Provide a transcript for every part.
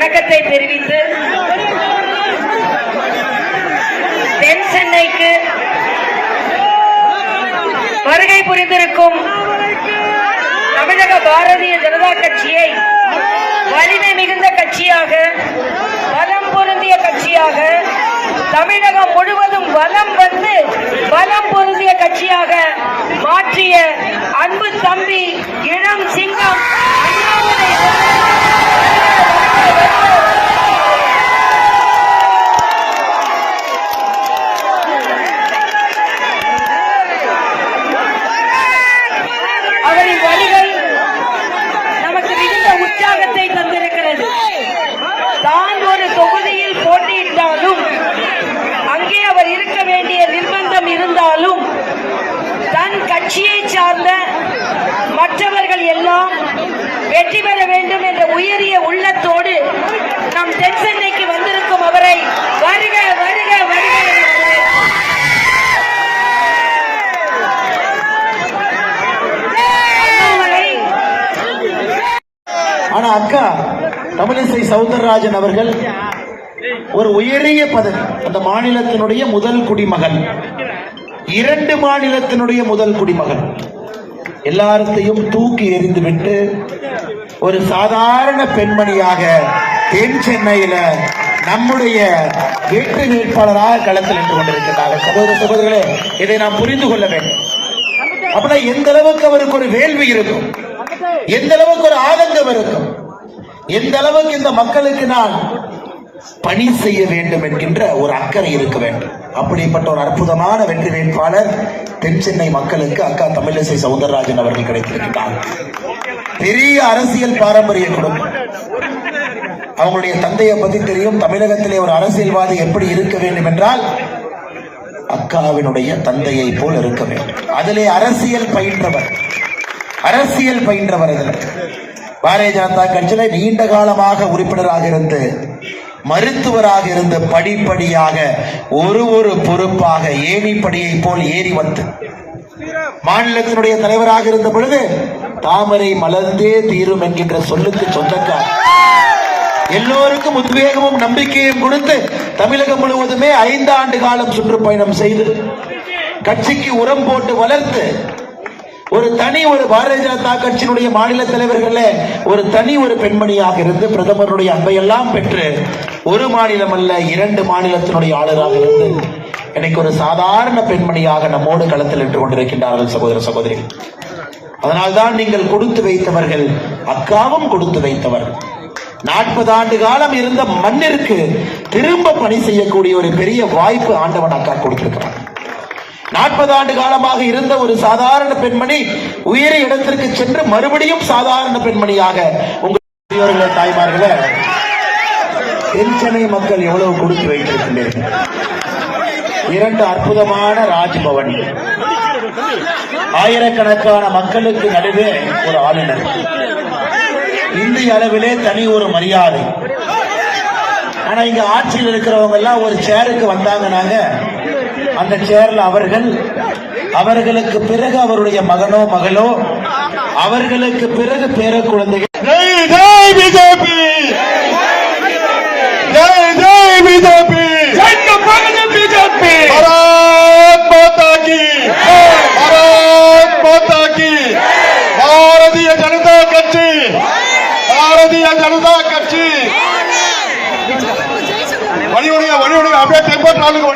வணக்கத்தை தெரிவித்து தென் சென்னைக்கு வருகை புரிந்திருக்கும் தமிழக பாரதிய ஜனதா கட்சியை வலிமை மிகுந்த கட்சியாக பலம் பொருந்திய கட்சியாக தமிழகம் முழுவதும் வலம் வந்து பலம் பொருந்திய கட்சியாக மாற்றிய அன்பு தம்பி இளம் சிங்கம் அண்ணாமலை. நமக்கு மிகுந்த உற்சாகத்தை தந்திருக்கிறது. ஒரு தொகுதியில் போட்டியிட்டாலும் அங்கே அவர் இருக்க வேண்டிய நிர்பந்தம் இருந்தாலும் தன் சார்ந்த மற்றவர்கள் எல்லாம் வெற்றி பெற வேண்டும் என்ற உயரிய உள்ளத்தோடு நம் தென் சென்னைக்கு வந்திருக்கும் அவரை வருக வருக வருக என வரவேற்கிறோம். அண்ணாமலை ஆனா அக்கா தமிழிசை சவுந்தரராஜன் அவர்கள் ஒரு உயரிய பதவி அந்த மாநிலத்தினுடைய முதல் குடிமகன். இரண்டு மாநிலத்தினுடைய முதல் குடிமகன். எல்லாரத்தையும் தூக்கி எறிந்துவிட்டு ஒரு சாதாரண பெண்மணியாக தென் சென்னையில நம்முடைய வெற்றி வேட்பாளராக களத்தில் நின்று கொண்டிருக்கிறார்கள் சகோதர சகோதரர்களே இதை நாம் புரிந்து கொள்ள வேண்டும். அப்படின்னா எந்த அளவுக்கு அவருக்கு ஒரு வேள்வி இருக்கும்? எந்த அளவுக்கு ஒரு ஆதங்கம் இருக்கும்? எந்த அளவுக்கு இந்த மக்களுக்கு நான் பணி செய்ய வேண்டும் என்கின்ற ஒரு அக்கறை இருக்க வேண்டும். அப்படிப்பட்ட ஒரு அற்புதமான வெற்றி வேட்பாளர் தென் சென்னை மக்களுக்கு அக்கா தமிழிசை சவுந்தரராஜன் அவர்கள் கிடைத்திருக்கிறார். பெரிய அரசியல் பாரம்பரிய குடும்பம். அவங்களுடைய தந்தையை பத்தி தெரியும். தமிழகத்திலே ஒரு அரசியல்வாதி எப்படி இருக்க வேண்டும் என்றால் அக்காவினுடைய தந்தையை போல் இருக்க வேண்டும். அதிலே அரசியல் பயின்றவர். அரசியல் பயின்றவர் அதில். பாரதிய ஜனதா கட்சியில நீண்ட காலமாக உறுப்பினராக இருந்து மருத்துவராக இருந்து படிப்படியாக ஒரு ஒரு பொறுப்பாக ஏணிப்படியை போல் ஏறி வந்து மாநிலத்தினுடைய தலைவராக இருந்த பொழுது தாமரை மலர்ந்தே தீரும் என்கின்ற சொல்லுக்கு சொந்தக்கார் எல்லோருக்கும் உத்வேகமும் நம்பிக்கையும் கொடுத்து தமிழகம் முழுவதுமே ஐந்து ஆண்டு காலம் சுற்றுப்பயணம் செய்து கட்சிக்கு உரம் போட்டு வளர்த்து ஒரு தனி ஒரு பாரதிய ஜனதா கட்சியினுடைய மாநில தலைவர்களே ஒரு தனி ஒரு பெண்மணியாக இருந்து பிரதமருடைய அன்பையெல்லாம் பெற்று ஒரு மாநிலம் அல்ல இரண்டு மாநிலத்தினுடைய ஆளுநராக இருந்து இன்னைக்கு ஒரு சாதாரண பெண்மணியாக நம்மோடு களத்தில் நின்று கொண்டிருக்கின்றார்கள் சகோதர சகோதரிகள். அதனால்தான் நீங்கள் கொடுத்து வைத்தவர்கள் அக்காவும் கொடுத்து வைத்தவர்கள். நாற்பது ஆண்டு காலம் இருந்த மண்ணிற்கு திரும்ப பணி செய்யக்கூடிய ஒரு பெரிய வாய்ப்பு ஆண்டவன் அக்கா கொடுத்திருக்கிறான். நாற்பது ஆண்டு காலமாக இருந்த ஒரு சாதாரண பெண்மணி உயரிய இடத்திற்கு சென்று மறுபடியும் சாதாரண பெண்மணியாக உங்கள் பெரியோர்களே தாய்மார்களே தென்சென்னை மக்கள் எவ்வளவு கொடுத்து வைத்திருக்கின்றீர்கள்? இரண்டு அற்புதமான ராஜ்பவன். ஆயிரக்கணக்கான மக்களுக்கு நடுவே ஒரு ஆளுநர். இந்திய அளவிலே தனி ஒரு மரியாதை. ஆனா இங்க ஆட்சியில் இருக்கிறவங்க எல்லாம் ஒரு சேருக்கு வந்தாங்கன்னாங்க அந்த சேர்ல அவர்கள் அவர்களுக்கு பிறகு அவருடைய மகனோ மகளோ அவர்களுக்கு பிறகு பேர குழந்தைகள் பாரதிய ஜனதா கட்சி! பாரதிய ஜனதா கட்சி! வழி விடுங்க வழி விடுங்க அப்படியே டெம்போ டிராவலுக்கு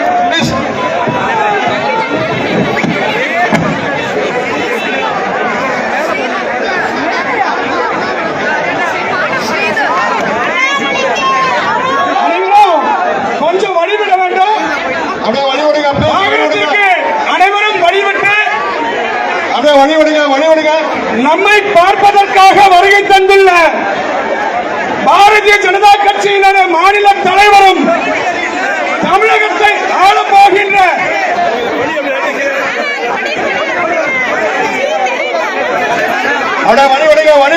அப்படியே வழி வழி நம்மை பார்ப்பதற்காக வருகை தந்துள்ள பாரதிய ஜனதா கட்சியினர் மாநில தலைவரும் தமிழகத்தை ஆளப் போகின்ற அப்படியே வழி